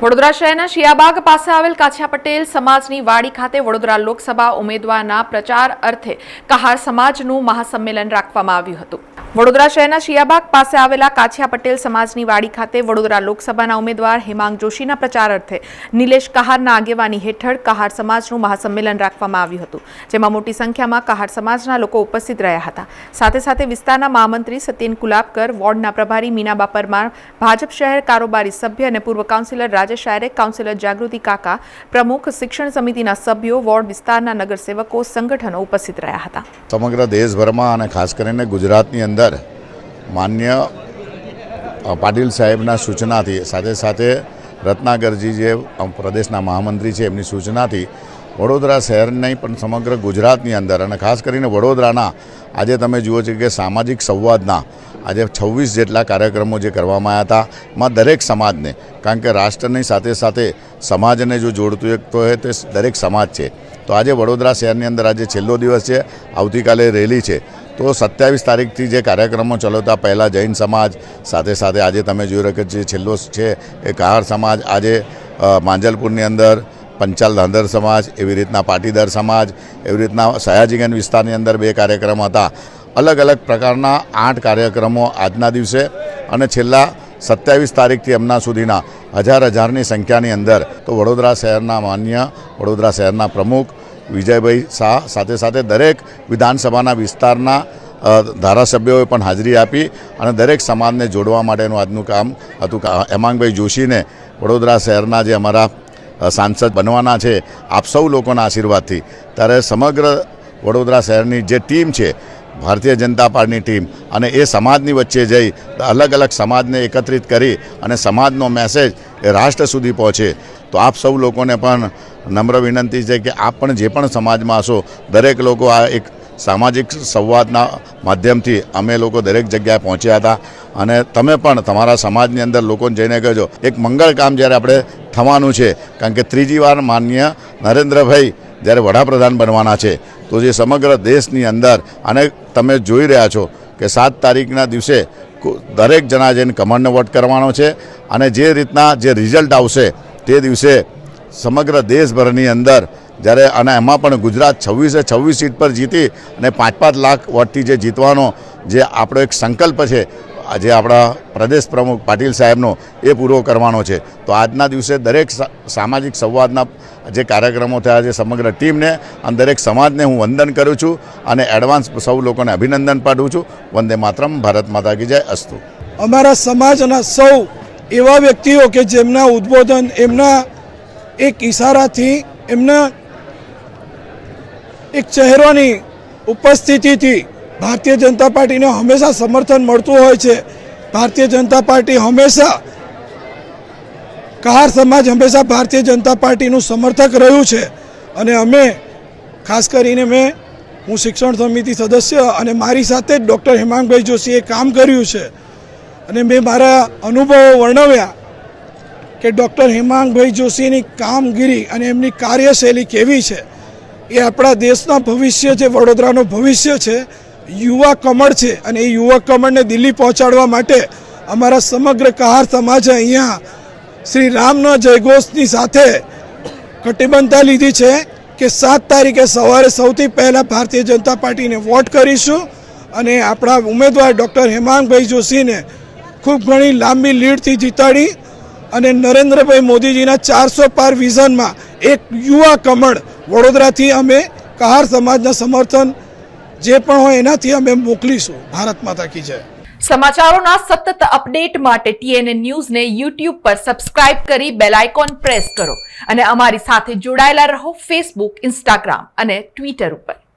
વડોદરા શહેરના શિયાબાગ પાસે આવેલ કાછિયા પટેલ સમાજની વાડી ખાતે વડોદરા લોકસભા ઉમેદવારના પ્રચાર અર્થે કહાર સમાજનું મહાસંમેલન રાખવામાં આવ્યું હતું. વડોદરા શહેરના શિયાબાગ પાસે આવેલા કાછિયા પટેલ સમાજની વાડી ખાતે વડોદરા લોકસભાના ઉમેદવાર હેમાંગ જોશીના પ્રચાર અર્થે નિલેશ કહારના આગેવાની હેઠળ કહાર સમાજનું મહાસંમેલન રાખવામાં આવ્યું હતું, જેમાં મોટી સંખ્યામાં કહાર સમાજના લોકો ઉપસ્થિત રહ્યા હતા. સાથે સાથે વિસ્તારના મહામંત્રી સત્યન કુલાબકર, વોર્ડના પ્રભારી મીનાબા પરમાર, ભાજપ શહેર કારોબારી સભ્ય અને પૂર્વ કાઉન્સિલર રાજેશ શાયરેક કાઉન્સિલર જાગૃતિ કાકા, પ્રમુખ શિક્ષણ સમિતિના સભ્યો, વોર્ડ વિસ્તારના નગરસેવકો, સંગઠનો ઉપસ્થિત રહ્યા હતા. સમગ્ર દેશભરમાં અને ખાસ કરીને ગુજરાતની અંદર માન્ય પાટીલ સાહેબના સૂચનાથી સાથે સાથે રત્નાગરજી જે પ્રદેશના મહામંત્રી છે, એમની સૂચનાથી વડોદરા શહેર નહીં, પણ સમગ્ર ગુજરાતની અંદર. અને ખાસ કરીને વડોદરાના, આજે તમે જુઓ છો કે સામાજિક સંવાદના આજે છવ્વીસ જેટલા કાર્યક્રમો જે કરવામાં આવ્યા હતા, એમાં દરેક સમાજને, કારણ કે રાષ્ટ્રની સાથે સાથે સમાજને જો જોડતું એક તો તે દરેક સમાજ છે. તો આજે વડોદરા શહેરની અંદર આજે છેલ્લો દિવસ છે, આવતીકાલે રેલી છે. તો સત્યાવીસ તારીખથી જે કાર્યક્રમો ચલાવતા પહેલાં જૈન સમાજ, સાથે સાથે આજે તમે જોઈ રહ્યો કે જે છેલ્લો છે, એ કહાર સમાજ આજે માંજલપુરની અંદર પંચાલ ધાંધર સમાજ, એવી રીતના પાટીદાર સમાજ, એવી રીતના સયાજીગંજ વિસ્તારની અંદર બે કાર્યક્રમ હતા. અલગ અલગ પ્રકારના આઠ કાર્યક્રમો આજના દિવસે અને છેલ્લા સત્યાવીસ તારીખથી એમના સુધીના હજાર હજારની સંખ્યાની અંદર. તો વડોદરા શહેરના માન્ય વડોદરા શહેરના પ્રમુખ વિજયભાઈ શાહ સાથે સાથે દરેક વિધાનસભાના વિસ્તારના ધારાસભ્યોએ પણ હાજરી આપી અને દરેક સમાજને જોડવા માટેનું આજનું કામ હતું. હેમાંગભાઈ જોશીને વડોદરા શહેરના જે અમારા સાંસદ બનવાના છે આપ સૌ લોકોના આશીર્વાદથી. ત્યારે સમગ્ર વડોદરા શહેરની જે ટીમ છે, ભારતીય જનતા પાર્ટીની ટીમ અને એ સમાજની વચ્ચે જઈ અલગ અલગ સમાજને એકત્રિત કરી અને સમાજનો મેસેજ એ રાષ્ટ્ર સુધી પહોંચે. તો આપ સૌ લોકોને પણ નમ્ર વિનંતી છે કે આપ પણ જે પણ સમાજમાં હશો, દરેક લોકો આ એક સામાજિક સંવાદના માધ્યમથી અમે લોકો દરેક જગ્યાએ પહોંચ્યા હતા. અને તમે પણ તમારા સમાજની અંદર લોકોને જઈને કહેજો. એક મંગળ કામ જ્યારે આપણે થવાનું છે. કારણ કે ત્રીજી વાર માન્ય નરેન્દ્રભાઈ જ્યારે વડાપ્રધાન બનવાના છે, તો જે સમગ્ર દેશની અંદર, અને તમે જોઈ રહ્યા છો કે સાત તારીખના દિવસે દરેક જણા જઈને કમાન્ડનો વોટ કરવાનો છે, અને જે રીતના જે રિઝલ્ટ આવશે તે દિવસે સમગ્ર દેશભરની અંદર, જ્યારે, અને એમાં પણ ગુજરાત છવ્વીસે છવ્વીસ સીટ પર જીતી અને પાંચ પાંચ લાખ વોટથી જે જીતવાનો જે આપણો એક સંકલ્પ છે આજે આપણા પ્રદેશ પ્રમુખ પાટીલ સાહેબનો એ પૂરો કરવાનો છે. તો આજના દિવસે દરેક સામાજિક સંવાદના જે કાર્યક્રમો થયા છે સમગ્ર ટીમને અને દરેક સમાજને હું વંદન કરું છું અને એડવાન્સ સૌ લોકોને અભિનંદન પાઠવું છું. વંદે માતરમ, ભારત માતા કી જય, અસ્તુ. અમારા સમાજના સૌ એવા વ્યક્તિઓ કે જેમના ઉદ્બોધન, એમના એક ઇશારાથી એમના એક ચહેરોની ઉપસ્થિતિથી ભારતીય જનતા પાર્ટીને હંમેશા સમર્થન મળતું હોય છે. ભારતીય જનતા પાર્ટી હંમેશા કહાર સમાજ હંમેશા ભારતીય જનતા પાર્ટીનું સમર્થક રહ્યું છે. અને અમે, ખાસ કરીને મેં, હું શિક્ષણ સમિતિ સદસ્ય અને મારી સાથે જ ડૉક્ટર હેમાંગભાઈ જોશીએ કામ કર્યું છે. અને મેં મારા અનુભવો વર્ણવ્યા કે ડૉક્ટર હેમાંગભાઈ જોશીની કામગીરી અને એમની કાર્યશૈલી કેવી છે. એ આપણા દેશના ભવિષ્ય છે, વડોદરાનું ભવિષ્ય છે. યુવા કમળ છે અને એ યુવા કમળને દિલ્હી પહોંચાડવા માટે અમારા સમગ્ર કહાર સમાજે અહીંયા શ્રી રામના જયઘોષની સાથે કટિબદ્ધતા લીધી છે કે સાત તારીખે સવારે સૌથી પહેલાં ભારતીય જનતા પાર્ટીને વોટ કરીશું અને આપણા ઉમેદવાર ડૉક્ટર હેમાંગભાઈ જોશીને ખૂબ ઘણી લાંબી લીડથી જીતાડી અને નરેન્દ્રભાઈ મોદીજીના ચારસો પાર વિઝનમાં એક યુવા કમળ વડોદરાથી અમે કહાર સમાજના સમર્થન જે પણ હોય એનાથી અમે મોકલીશું. ભારત માતા કી જય. સમાચારોના સતત અપડેટ માટે ટીએનએ ન્યૂઝને યુટ્યુબ પર સબસ્ક્રાઇબ કરી બેલ આઇકોન પ્રેસ કરો અને અમારી સાથે જોડાયેલા રહો ફેસબુક, ઇન્સ્ટાગ્રામ અને ટ્વિટર ઉપર.